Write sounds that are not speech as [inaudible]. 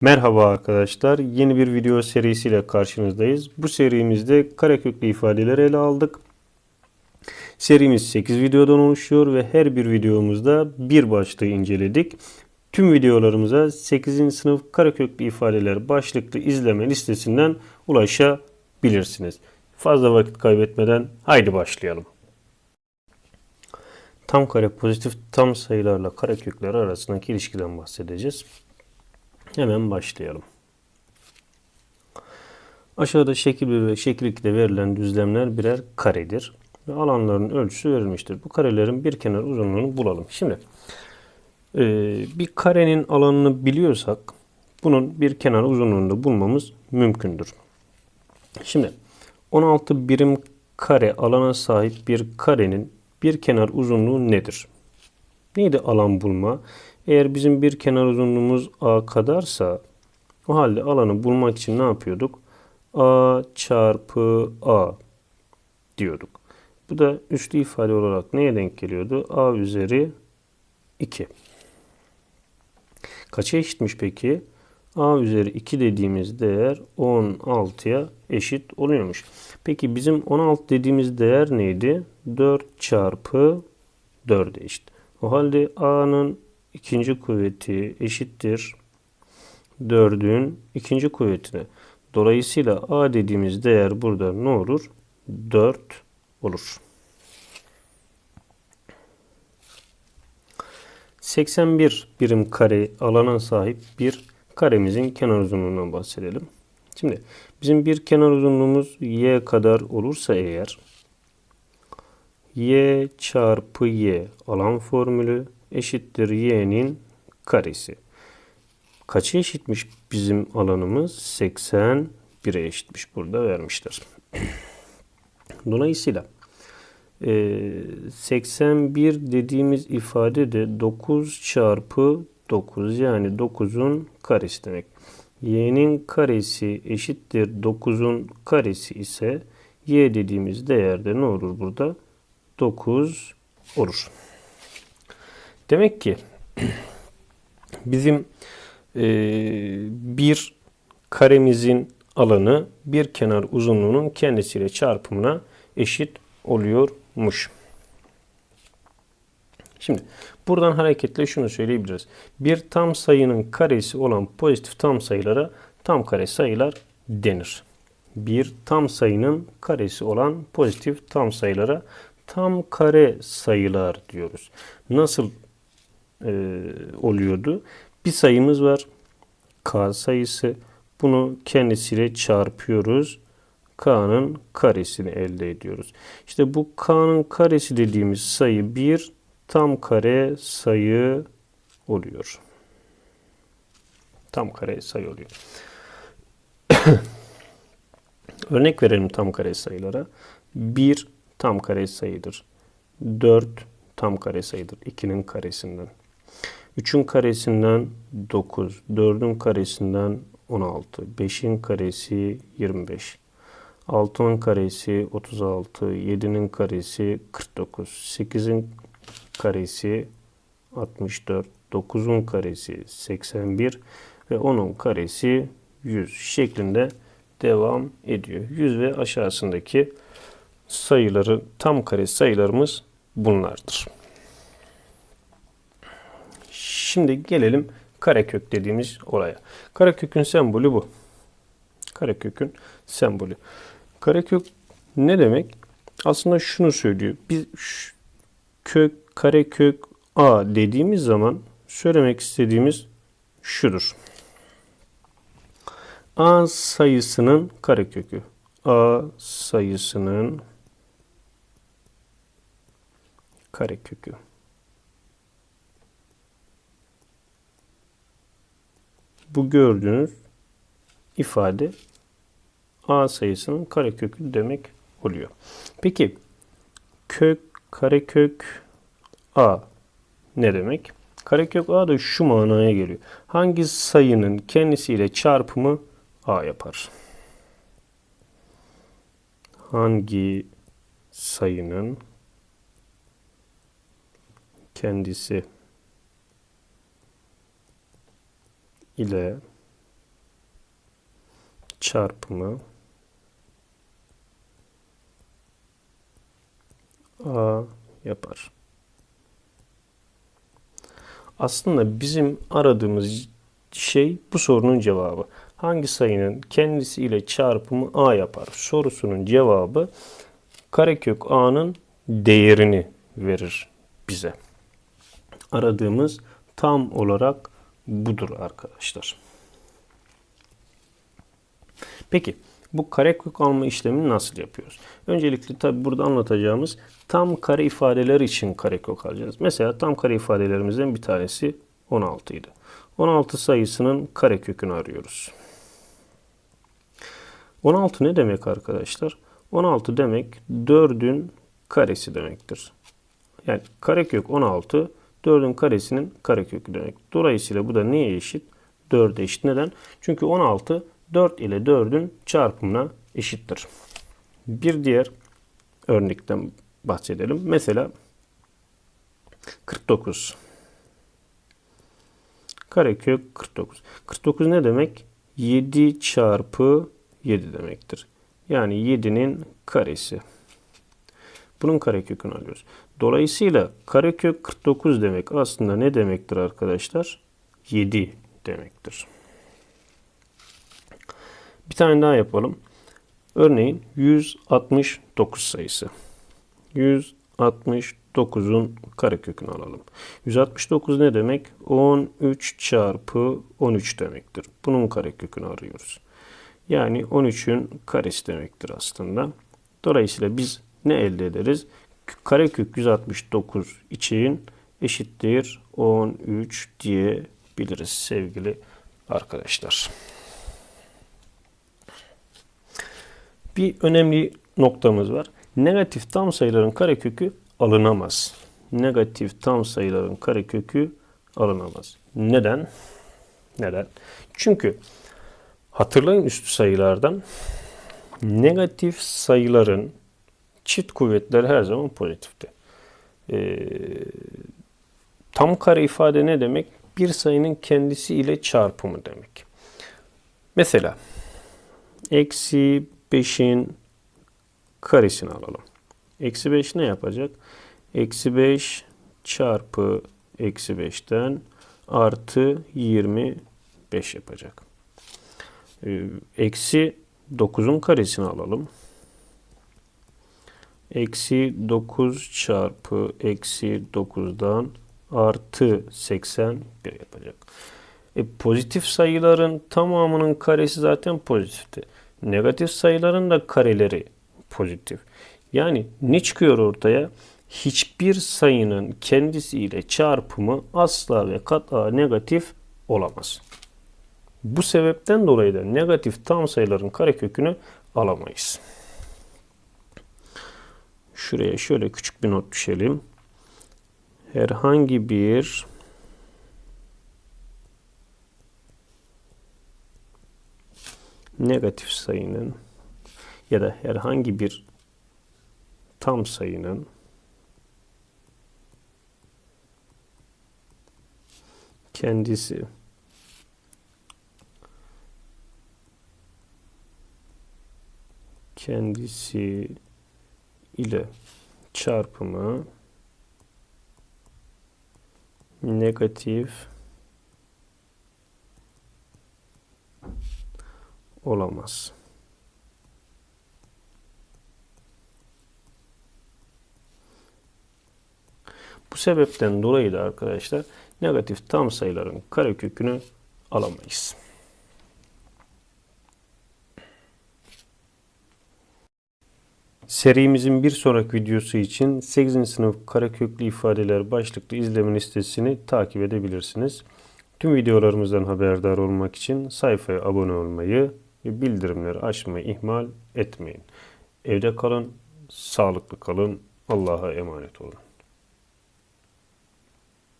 Merhaba arkadaşlar. Yeni bir video serisiyle karşınızdayız. Bu serimizde kareköklü ifadeleri ele aldık. Serimiz 8 videodan oluşuyor ve her bir videomuzda bir başlığı inceledik. Tüm videolarımıza 8. sınıf kareköklü ifadeler başlıklı izleme listesinden ulaşabilirsiniz. Fazla vakit kaybetmeden haydi başlayalım. Tam kare pozitif tam sayılarla karekökler arasındaki ilişkiden bahsedeceğiz. Hemen başlayalım. Aşağıda şekil 1 ve şekil 2'de verilen düzlemler birer karedir. Ve alanların ölçüsü verilmiştir. Bu karelerin bir kenar uzunluğunu bulalım. Şimdi e, bir karenin alanını biliyorsak bunun bir kenar uzunluğunu da bulmamız mümkündür. Şimdi 16 birim kare alana sahip bir karenin bir kenar uzunluğu nedir? Neydi alan bulma? Eğer bizim bir kenar uzunluğumuz a kadarsa o halde alanı bulmak için ne yapıyorduk? a çarpı a diyorduk. Bu da üçlü ifade olarak neye denk geliyordu? a üzeri 2. Kaça eşitmiş peki? a üzeri 2 dediğimiz değer 16'ya eşit oluyormuş. Peki bizim 16 dediğimiz değer neydi? 4 çarpı 4'e eşit. O halde a'nın ikinci kuvveti eşittir 4'ün ikinci kuvvetine. Dolayısıyla a dediğimiz değer burada ne olur? 4 olur. 81 birim kare alana sahip bir karemizin kenar uzunluğundan bahsedelim. Şimdi bizim bir kenar uzunluğumuz y kadar olursa eğer y çarpı y alan formülü eşittir y'nin karesi. Kaça eşitmiş bizim alanımız? 81'e eşitmiş. Burada vermişler. [clears throat] Dolayısıyla 81 dediğimiz ifade de 9 çarpı 9 yani 9'un karesi demek. y'nin karesi eşittir 9'un karesi ise y dediğimiz değerde ne olur burada? 9 olur. Demek ki bizim e, bir karemizin alanı bir kenar uzunluğunun kendisiyle çarpımına eşit oluyormuş. Şimdi buradan hareketle şunu söyleyebiliriz. Bir tam sayının karesi olan pozitif tam sayılara tam kare sayılar denir. Bir tam sayının karesi olan pozitif tam sayılara tam kare sayılar diyoruz. Nasıl e, oluyordu. Bir sayımız var. K sayısı. Bunu kendisiyle çarpıyoruz. K'nın karesini elde ediyoruz. İşte bu K'nın karesi dediğimiz sayı bir tam kare sayı oluyor. Tam kare sayı oluyor. [coughs] Örnek verelim tam kare sayılara. 1 tam kare sayıdır. 4 tam kare sayıdır. 2'nin karesinden. 3'ün karesinden 9, 4'ün karesinden 16, 5'in karesi 25, 6'nın karesi 36, 7'nin karesi 49, 8'in karesi 64, 9'un karesi 81 ve 10'un karesi 100 şeklinde devam ediyor. 100 ve aşağısındaki sayıları tam kare sayılarımız bunlardır. Şimdi gelelim karekök dediğimiz olaya. Karekökün sembolü bu. Karekökün sembolü. Karekök ne demek? Aslında şunu söylüyor. Biz kök, karekök a dediğimiz zaman söylemek istediğimiz şudur. a sayısının karekökü. a sayısının karekökü. Bu gördüğünüz ifade a sayısının karekökü demek oluyor. Peki kök karekök a ne demek? Karekök a da şu manaya geliyor. Hangi sayının kendisiyle çarpımı a yapar? Hangi sayının kendisi ile çarpımı A yapar. Aslında bizim aradığımız şey bu sorunun cevabı. Hangi sayının kendisiyle çarpımı A yapar? Sorusunun cevabı karekök A'nın değerini verir bize. Aradığımız tam olarak budur arkadaşlar. Peki bu karekök alma işlemini nasıl yapıyoruz? Öncelikle tabi burada anlatacağımız tam kare ifadeler için karekök alacağız. Mesela tam kare ifadelerimizden bir tanesi 16 idi. 16 sayısının karekökünü arıyoruz. 16 ne demek arkadaşlar? 16 demek 4'ün karesi demektir. Yani karekök 16 4'ün karesinin karekökü demek. Dolayısıyla bu da neye eşit? 4'e eşit. Neden? Çünkü 16 4 ile 4'ün çarpımına eşittir. Bir diğer örnekten bahsedelim. Mesela 49. Karekök 49. 49 ne demek? 7 çarpı 7 demektir. Yani 7'nin karesi. Bunun karekökünü alıyoruz. Dolayısıyla karekök 49 demek aslında ne demektir arkadaşlar? 7 demektir. Bir tane daha yapalım. Örneğin 169 sayısı. 169'un karekökünü alalım. 169 ne demek? 13 çarpı 13 demektir. Bunun karekökünü arıyoruz. Yani 13'ün karesi demektir aslında. Dolayısıyla biz ne elde ederiz? Karekök 169 için eşittir 13 diyebiliriz sevgili arkadaşlar. Bir önemli noktamız var. Negatif tam sayıların karekökü alınamaz. Negatif tam sayıların karekökü alınamaz. Neden? Neden? Çünkü hatırlayın üstü sayılardan negatif sayıların çift kuvvetleri her zaman pozitifti. Ee, tam kare ifade ne demek? Bir sayının kendisi ile çarpımı demek. Mesela eksi 5'in karesini alalım. Eksi 5 ne yapacak? Eksi 5 çarpı eksi 5'ten artı 25 yapacak. Ee, eksi 9'un karesini alalım. Eksi 9 çarpı eksi 9'dan artı 81 yapacak. E, pozitif sayıların tamamının karesi zaten pozitifti. Negatif sayıların da kareleri pozitif. Yani ne çıkıyor ortaya? Hiçbir sayının kendisiyle çarpımı asla ve kat'a negatif olamaz. Bu sebepten dolayı da negatif tam sayıların karekökünü alamayız. Şuraya şöyle küçük bir not düşelim. Herhangi bir negatif sayının ya da herhangi bir tam sayının kendisi kendisi ile çarpımı negatif olamaz. Bu sebepten dolayı da arkadaşlar negatif tam sayıların karekökünü alamayız. Serimizin bir sonraki videosu için 8. sınıf kareköklü ifadeler başlıklı izleme listesini takip edebilirsiniz. Tüm videolarımızdan haberdar olmak için sayfaya abone olmayı ve bildirimleri açmayı ihmal etmeyin. Evde kalın, sağlıklı kalın, Allah'a emanet olun.